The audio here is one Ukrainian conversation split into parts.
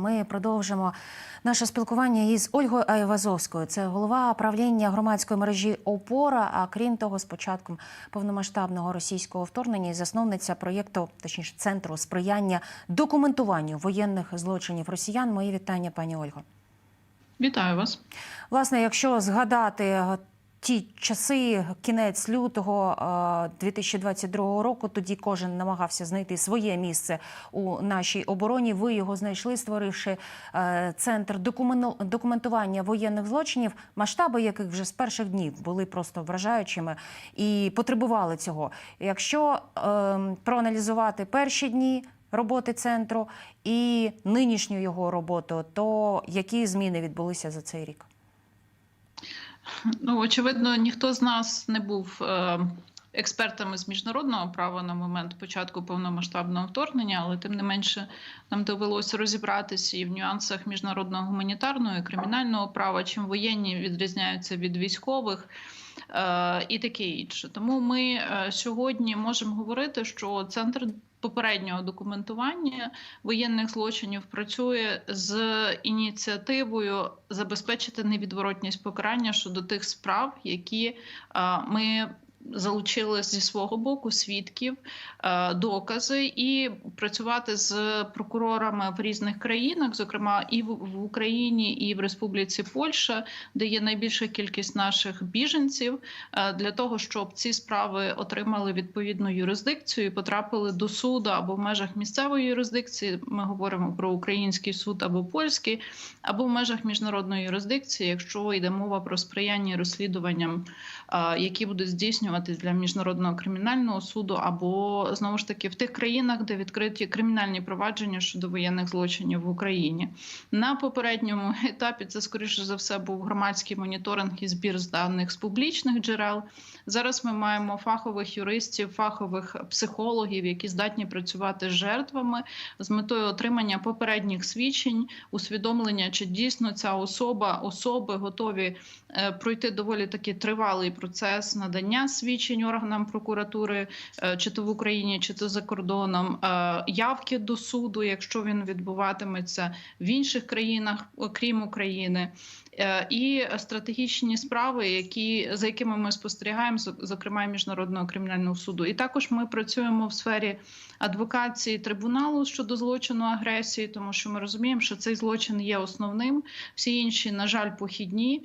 Ми продовжимо наше спілкування із Ольгою Айвазовською. Це голова правління громадської мережі Опора. А крім того, з початком повномасштабного російського вторгнення і засновниця проєкту, точніше центру сприяння документуванню воєнних злочинів росіян. Мої вітання, пані Ольго. Вітаю вас. Власне, якщо згадати ті часи, кінець лютого е, 2022 року, тоді кожен намагався знайти своє місце у нашій обороні. Ви його знайшли, створивши е, центр докумен- документування воєнних злочинів, масштаби яких вже з перших днів були просто вражаючими і потребували цього. Якщо е, проаналізувати перші дні. Роботи центру і нинішню його роботу, то які зміни відбулися за цей рік? Ну очевидно, ніхто з нас не був е, експертами з міжнародного права на момент початку повномасштабного вторгнення, але тим не менше нам довелося розібратися і в нюансах міжнародного гуманітарного і кримінального права, чим воєнні відрізняються від військових. е, І таке інше. Тому ми е, сьогодні можемо говорити, що центр попереднього документування воєнних злочинів працює з ініціативою забезпечити невідворотність покарання щодо тих справ, які ми. Залучили зі свого боку свідків, е, докази і працювати з прокурорами в різних країнах, зокрема і в Україні, і в Республіці Польща, де є найбільша кількість наших біженців, е, для того, щоб ці справи отримали відповідну юрисдикцію, і потрапили до суду або в межах місцевої юрисдикції. Ми говоримо про український суд або польський, або в межах міжнародної юрисдикції, якщо йде мова про сприяння розслідуванням, е, які будуть здійснювати для міжнародного кримінального суду, або знову ж таки в тих країнах, де відкриті кримінальні провадження щодо воєнних злочинів в Україні. На попередньому етапі це скоріше за все був громадський моніторинг і збір з даних з публічних джерел. Зараз ми маємо фахових юристів, фахових психологів, які здатні працювати з жертвами з метою отримання попередніх свідчень, усвідомлення, чи дійсно ця особа, особи готові е, пройти доволі таки тривалий процес надання свідчень органам прокуратури, е, чи то в Україні, чи то за кордоном, е, явки до суду, якщо він відбуватиметься в інших країнах, окрім України. Е, І стратегічні справи, які за якими ми спостерігаємо, зо- зокрема міжнародного кримінального суду, і також ми працюємо в сфері адвокації трибуналу щодо злочину агресії, тому що ми розуміємо, що цей злочин є основним. Всі інші, на жаль, похідні.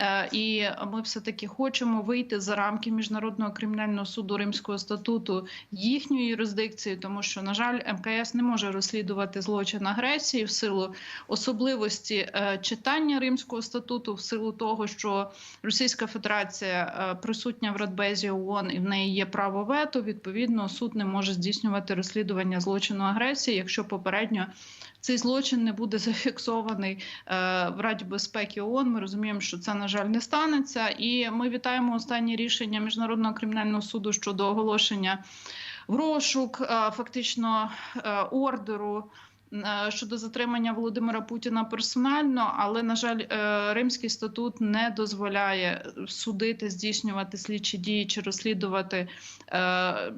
Е, І ми все таки хочемо вийти за рамки міжнародного кримінального суду Римського статуту їхньої юрисдикції, тому що на жаль, МКС не може розслідувати злочин агресії в силу особливості е, читання Римського статуту, в силу того, що Російська Федерація е, присутня в Радбезі ООН і в неї є право вето. Відповідно, суд не може здійснювати розслідування злочину агресії, якщо попередньо цей злочин не буде зафіксований е, в Раді безпеки ООН. Ми розуміємо, що це на жаль не станеться, і ми вітаємо останнє рішення міжнародного кримінального суду щодо оголошення в розшук, е, фактично е, ордеру. Е, Щодо затримання Володимира Путіна персонально, але на жаль, е, Римський статут не дозволяє судити, здійснювати слідчі дії чи розслідувати е,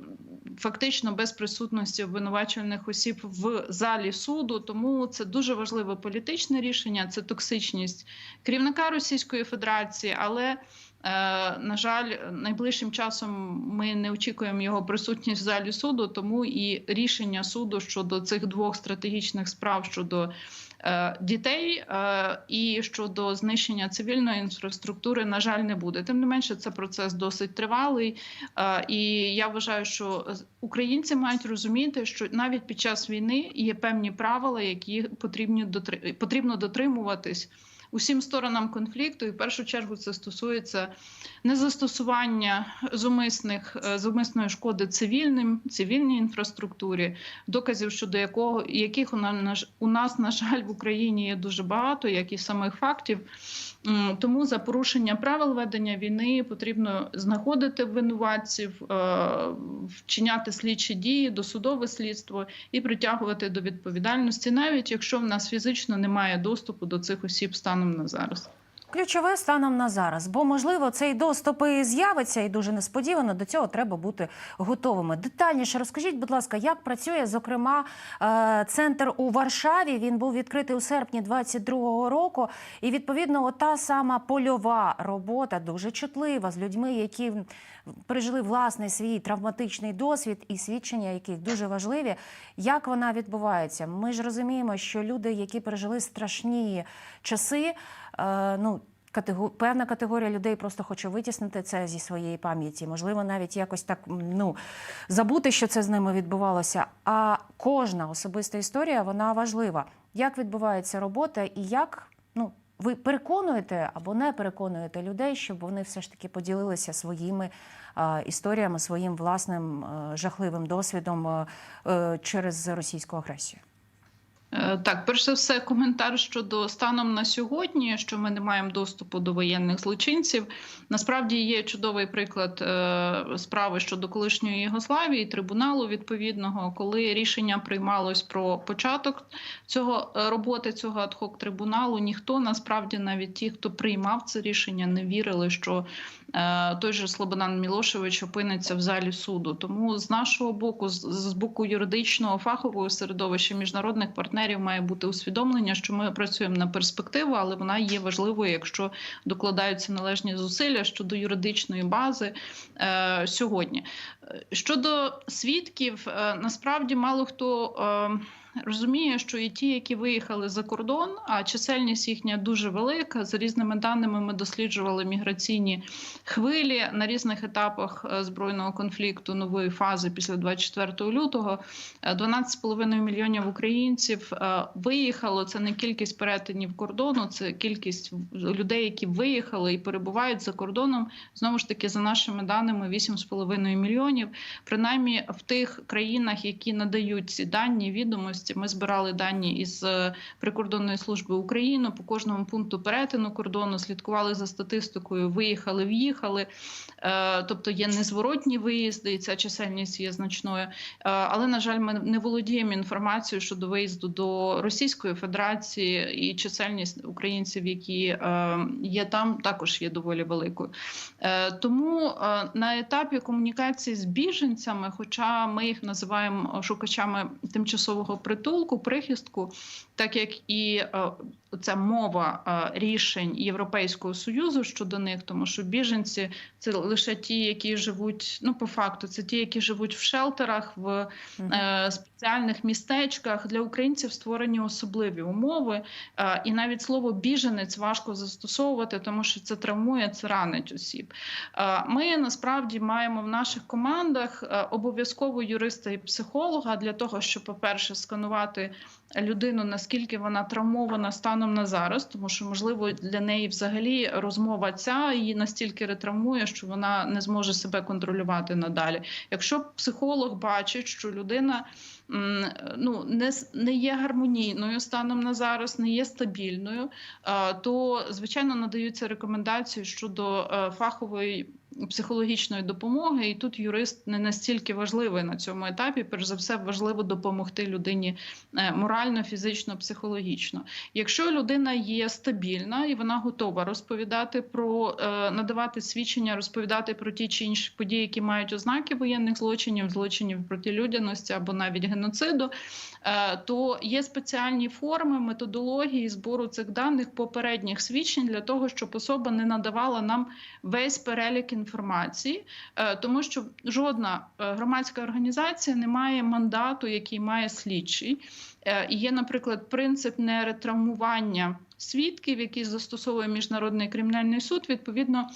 фактично без присутності обвинувачувальних осіб в залі суду. Тому це дуже важливе політичне рішення. Це токсичність керівника Російської Федерації, але на жаль, найближчим часом ми не очікуємо його присутність в залі суду, тому і рішення суду щодо цих двох стратегічних справ щодо е, дітей е, і щодо знищення цивільної інфраструктури, на жаль, не буде. Тим не менше, це процес досить тривалий. Е, І я вважаю, що українці мають розуміти, що навіть під час війни є певні правила, які потрібні дотри- потрібно дотримуватись усім сторонам конфлікту, і в першу чергу це стосується незастосування зумисних е, зумисної шкоди цивільним, цивільній інфраструктурі, доказів щодо якого яких у нас у нас на жаль в Україні є дуже багато, як і самих фактів. М, Тому за порушення правил ведення війни потрібно знаходити винуватців, е, вчиняти слідчі дії, досудове слідство і притягувати до відповідальності, навіть якщо в нас фізично немає доступу до цих осіб станом на зараз. Ключове станом на зараз, бо можливо цей доступ і з'явиться, і дуже несподівано до цього треба бути готовими. Детальніше розкажіть, будь ласка, як працює зокрема е, центр у Варшаві. Він був відкритий у серпні 22-го року, і відповідно ота сама польова робота дуже чутлива з людьми, які пережили власний свій травматичний досвід і свідчення, яких дуже важливі. Як вона відбувається? Ми ж розуміємо, що люди, які пережили страшні часи, ну. Катего... Певна категорія людей просто хоче витіснити це зі своєї пам'яті. Можливо, навіть якось так ну, забути, що це з ними відбувалося. А кожна особиста історія вона важлива. Як відбувається робота, і як ну, ви переконуєте або не переконуєте людей, щоб вони все ж таки поділилися своїми е, історіями, своїм власним е, жахливим досвідом е, е, через російську агресію? Е, Так, перш за все, коментар щодо станом на сьогодні, що ми не маємо доступу до воєнних злочинців. Насправді є чудовий приклад е, справи щодо колишньої Єгославії, трибуналу відповідного, коли рішення приймалось про початок цього е, роботи цього адхок трибуналу. Ніхто насправді, навіть ті, хто приймав це рішення, не вірили, що той же Слободан Мілошевич опиниться в залі суду. Тому з нашого боку, з, боку юридичного фахового середовища міжнародних партнерів має бути усвідомлення, що ми працюємо на перспективу, але вона є важливою, якщо докладаються належні зусилля щодо юридичної бази е, сьогодні. Е, Щодо свідків, е, насправді мало хто. Е, Розуміє, що і ті, які виїхали за кордон, а чисельність їхня дуже велика. За різними даними, ми досліджували міграційні хвилі на різних етапах е, збройного конфлікту нової фази після 24 лютого. Е, 12,5 мільйонів українців е, виїхало. Це не кількість перетинів кордону, це кількість людей, які виїхали і перебувають за кордоном. Знову ж таки, за нашими даними, 8,5 мільйонів. Принаймні в тих країнах, які надають ці дані відомості, ми збирали дані із е, прикордонної служби України по кожному пункту перетину кордону, слідкували за статистикою, виїхали, в'їхали. Е, Тобто є незворотні виїзди, і ця чисельність є значною. Е, Але на жаль, ми не володіємо інформацією щодо виїзду до Російської Федерації і чисельність українців, які є там, також є доволі великою. Тому на етапі комунікації з біженцями, хоча ми їх називаємо шукачами тимчасового притулку, прихистку, так як і е, ця мова е, рішень Європейського союзу щодо них, тому що біженці це лише ті, які живуть. Ну по факту, це ті, які живуть в шелтерах, в е, спеціальних містечках для українців створені особливі умови, е, і навіть слово біженець важко застосовувати, тому що це травмує, це ранить осіб. Е, Ми насправді маємо в наших командах обов'язково юриста і психолога для того, щоб, по-перше, сканувати людину, наскільки вона травмована станом на зараз, тому що можливо для неї взагалі розмова ця її настільки ретравмує, що вона не зможе себе контролювати надалі. Якщо психолог бачить, що людина ну не, не є гармонійною станом на зараз, не є стабільною, то звичайно надаються рекомендації щодо е, фахової. Психологічної допомоги, і тут юрист не настільки важливий на цьому етапі. Перш за все, важливо допомогти людині е, морально, фізично, психологічно. Якщо людина є стабільна і вона готова розповідати про е, надавати свідчення, розповідати про ті чи інші події, які мають ознаки воєнних злочинів, злочинів проти людяності або навіть геноциду, е, то є спеціальні форми методології збору цих даних попередніх свідчень для того, щоб особа не надавала нам весь перелік інформації, е, тому що жодна е, громадська організація не має мандату, який має слідчий. Е, І є, наприклад, принцип неретравмування свідків, який застосовує міжнародний кримінальний суд. Відповідно,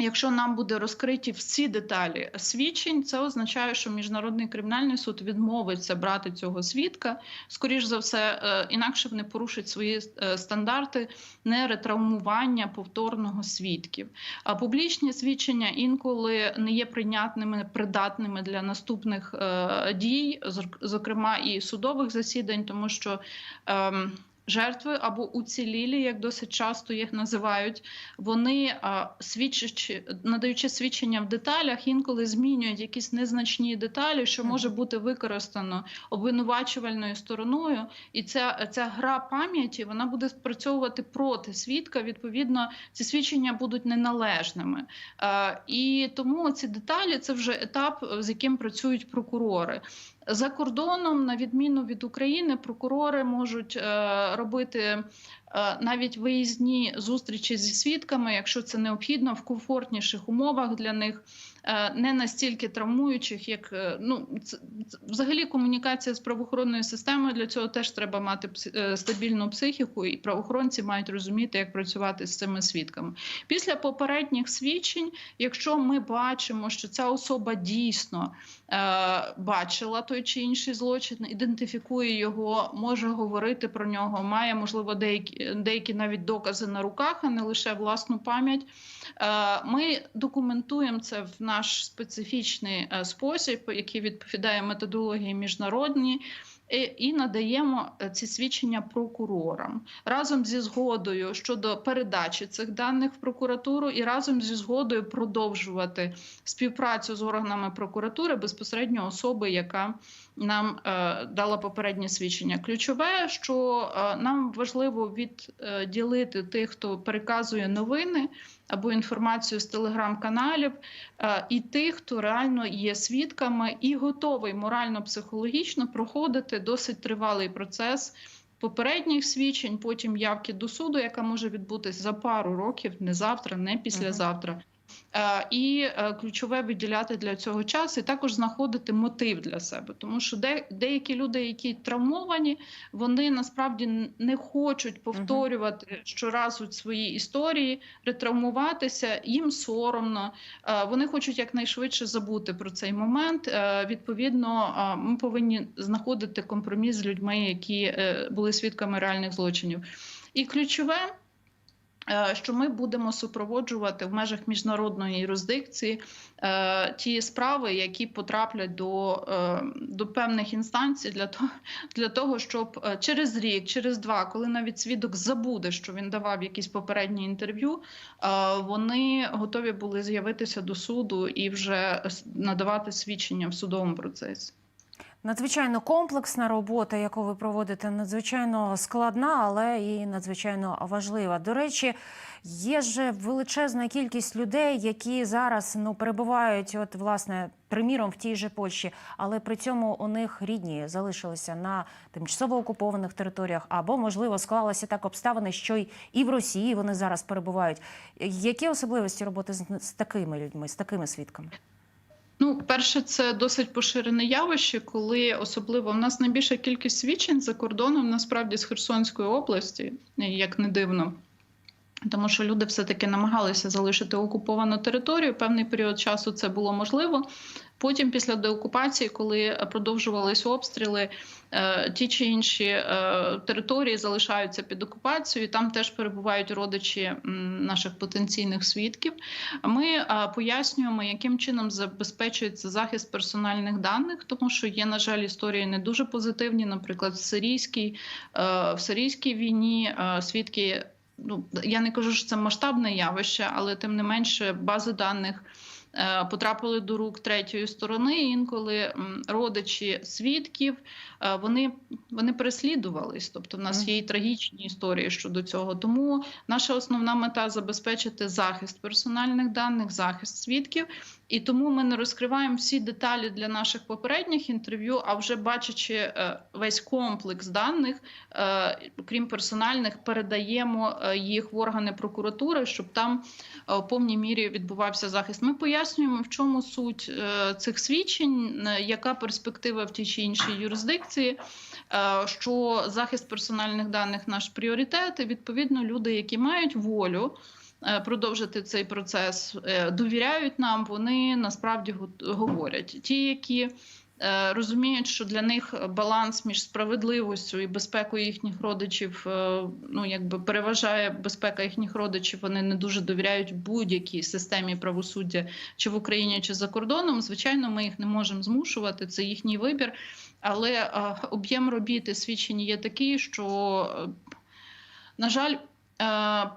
Якщо нам буде розкриті всі деталі свідчень, це означає, що міжнародний кримінальний суд відмовиться брати цього свідка. Скоріш за все, е, інакше б не порушить свої е, стандарти неретравмування повторного свідків. А публічні свідчення інколи не є прийнятними, придатними для наступних е, дій, зок- зокрема і судових засідань, тому що. Жертви або уцілілі, як досить часто їх називають, вони свідчачи, надаючи свідчення в деталях, інколи змінюють якісь незначні деталі, що може бути використано обвинувачувальною стороною, і ця, ця гра пам'яті вона буде спрацьовувати проти свідка. Відповідно, ці свідчення будуть неналежними. І тому ці деталі це вже етап, з яким працюють прокурори. За кордоном, на відміну від України, прокурори можуть е, робити е, навіть виїзні зустрічі зі свідками, якщо це необхідно, в комфортніших умовах для них, не настільки травмуючих, як е, ну взагалі комунікація з правоохоронною системою. Для цього теж треба мати е, стабільну психіку, і правоохоронці мають розуміти, як працювати з цими свідками. Після попередніх свідчень, якщо ми бачимо, що ця особа дійсно е, бачила той чи інший злочин, ідентифікує його, може говорити про нього, має можливо деякі деякі навіть докази на руках, а не лише власну пам'ять. Е, Ми документуємо це в наш специфічний е, спосіб, який відповідає методології міжнародній. і- надаємо е, ці свідчення прокурорам разом зі згодою щодо передачі цих даних в прокуратуру, і разом зі згодою продовжувати співпрацю з органами прокуратури безпосередньо особи, яка нам е, дала попереднє свідчення. Ключове, що нам важливо відділити тих, хто переказує новини або інформацію з телеграм-каналів, е, і тих, хто реально є свідками і готовий морально-психологічно проходити досить тривалий процес. Попередніх свідчень, потім явки до суду, яка може відбутися за пару років, не завтра, не післязавтра. Е, І е, ключове виділяти для цього час, і також знаходити мотив для себе, тому що де, деякі люди, які травмовані, вони насправді не хочуть повторювати щоразу свої історії, ретравмуватися, їм соромно. Е, Вони хочуть якнайшвидше забути про цей момент. Відповідно, ми повинні знаходити компроміс з людьми, які були свідками реальних злочинів. І ключове. Е, Що ми будемо супроводжувати в межах міжнародної юрисдикції е, ті справи, які потраплять до, е, до певних інстанцій, для того, для того, щоб через рік, через два, коли навіть свідок забуде, що він давав якісь попередні інтерв'ю, вони готові були з'явитися до суду і вже надавати свідчення в судовому процесі. Надзвичайно комплексна робота, яку ви проводите, надзвичайно складна, але і надзвичайно важлива. До речі, є ж величезна кількість людей, які зараз ну перебувають, от власне, приміром, в тій же Польщі, але при цьому у них рідні залишилися на тимчасово окупованих територіях, або можливо склалися так обставини, що й і в Росії вони зараз перебувають. Які особливості роботи з, з такими людьми, з такими свідками? Ну, перше, це досить поширене явище, коли особливо в нас найбільша кількість свідчень за кордоном насправді з Херсонської області, як не дивно. Тому що люди все-таки намагалися залишити окуповану територію. Певний період часу це було можливо. Потім, після деокупації, коли продовжувались обстріли, е, ті чи інші е, території залишаються під окупацією. Там теж перебувають родичі наших потенційних свідків. Ми е, пояснюємо, яким чином забезпечується захист персональних даних, тому що є, на жаль, історії не дуже позитивні. Наприклад, в сирійській, в сирійській війні свідки. Ну, я не кажу, що це масштабне явище, але тим не менше бази даних потрапили до рук третьої сторони. Інколи родичі свідків е, вони, вони переслідувались. Тобто, в нас є і трагічні історії щодо цього. Тому наша основна мета забезпечити захист персональних даних, захист свідків. І тому ми не розкриваємо всі деталі для наших попередніх інтерв'ю, а вже бачачи е, весь комплекс даних, е, крім персональних, передаємо е, їх в органи прокуратури, щоб там е, в повній мірі відбувався захист. Ми пояснюємо, в чому суть е, цих свідчень, е, яка перспектива в тій чи іншій юрисдикції. е, Що захист персональних даних наш пріоритет, і відповідно люди, які мають волю продовжити цей процес, довіряють нам, вони насправді говорять. Ті, які розуміють, що для них баланс між справедливістю і безпекою їхніх родичів е, ну якби переважає безпека їхніх родичів. Вони не дуже довіряють будь-якій системі правосуддя чи в Україні, чи за кордоном. Звичайно, ми їх не можемо змушувати. Це їхній вибір. Але е, об'єм робіт і свідчень є такий, що е, На жаль, е,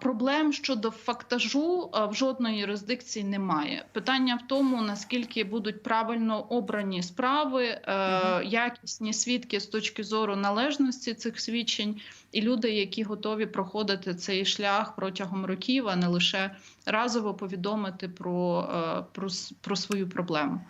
проблем щодо фактажу е, в жодної юрисдикції немає. Питання в тому, наскільки будуть правильно обрані справи, е, якісні свідки з точки зору належності цих свідчень, і люди, які готові проходити цей шлях протягом років, а не лише разово повідомити про, е, про, про свою проблему.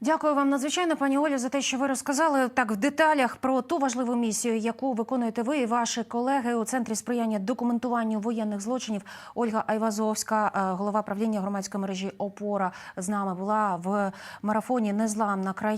Дякую вам надзвичайно, пані Олі, за те, що ви розказали так в деталях про ту важливу місію, яку виконуєте ви і ваші колеги у центрі сприяння документуванню воєнних злочинів. Ольга Айвазовська, е, голова правління громадської мережі ОПОРА, з нами була в марафоні Незламна країна.